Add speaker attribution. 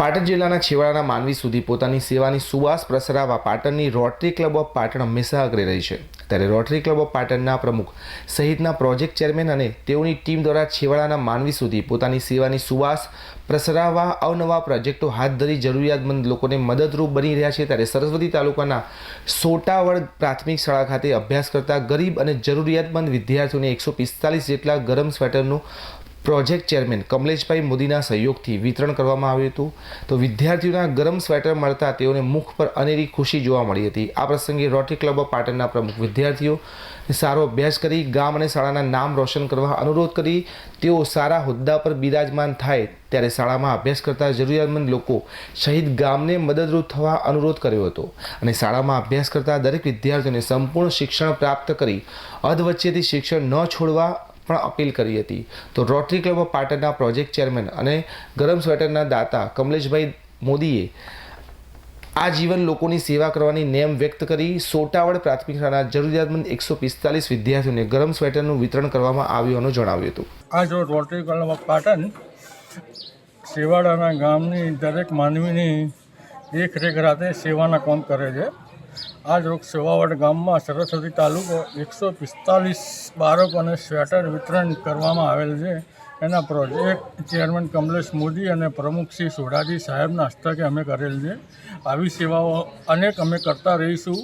Speaker 1: પાટણ જિલ્લાના છેવાડાના માનવી સુધી પોતાની સેવાની સુવાસ પ્રસરાવવા પાટણની રોટરી ક્લબ ઓફ પાટણ હંમેશા અગ્રે રહી છે. ત્યારે રોટરી ક્લબ ઓફ પાટણના પ્રમુખ સહિતના પ્રોજેક્ટ ચેરમેન અને તેઓની ટીમ દ્વારા છેવાડાના માનવી સુધી પોતાની સેવાની સુવાસ પ્રસરાવવા અવનવા પ્રોજેક્ટો હાથ ધરી જરૂરિયાતમંદ લોકોને મદદરૂપ બની રહ્યા છે. ત્યારે સરસ્વતી તાલુકાના સોટાવડ પ્રાથમિક શાળા ખાતે અભ્યાસ કરતા ગરીબ અને જરૂરિયાતમંદ વિદ્યાર્થીઓને એકસો પિસ્તાલીસ જેટલા ગરમ સ્વેટરનું પ્રોજેક્ટ ચેરમેન કમલેશભાઈ મોદીના સહયોગથી વિતરણ કરવામાં આવ્યું હતું. તો વિદ્યાર્થીઓના ગરમ સ્વેટર મળતા તેઓને મુખ પર અનેરી ખુશી જોવા મળી હતી. આ પ્રસંગે રોટરી ક્લબ ઓફ પાટણના પ્રમુખ વિદ્યાર્થીઓ સારો અભ્યાસ કરી, ગામ અને શાળાના નામ રોશન કરવા અનુરોધ કરી. તેઓ સારા હોદ્દા પર બિરાજમાન થાય ત્યારે શાળામાં અભ્યાસ કરતા જરૂરિયાતમંદ લોકો શહીદ ગામને મદદરૂપ થવા અનુરોધ કર્યો હતો અને શાળામાં અભ્યાસ કરતા દરેક વિદ્યાર્થીઓને સંપૂર્ણ શિક્ષણ પ્રાપ્ત કરી અધવચ્ચેથી શિક્ષણ ન છોડવા પણ અપીલ કરી હતી. તો રોટરી ક્લબ ઓફ પાટણના પ્રોજેક્ટ ચેરમેન અને ગરમ સ્વેટરના દાતા કમલેશભાઈ મોદીએ આ જીવન લોકોની સેવા કરવાની નેમ વ્યક્ત કરી સોટાવડ પ્રાથમિક શાળાના જરૂરિયાતમંદ એકસો પિસ્તાલીસ વિદ્યાર્થીઓને ગરમ સ્વેટરનું વિતરણ કરવામાં આવ્યું જણાવ્યું હતું.
Speaker 2: આજ રોજ રોટરી ક્લબ ઓફ પાટણ સેવાડાના ગામની દરેક માનવીની દેખરેખ રાતે સેવાના કામ કરે છે. આજ રોજ સેવાવડ ગામમાં સરસ્વતી તાલુકો એકસો પિસ્તાલીસ બાળકોને સ્વેટર વિતરણ કરવામાં આવેલ છે. એના પ્રોજેક્ટ ચેરમેન કમલેશ મોદી અને પ્રમુખ શ્રી સોઢાજી સાહેબના હસ્તકે અમે કરેલ છે. આવી સેવાઓ અનેક અમે કરતા રહીશું.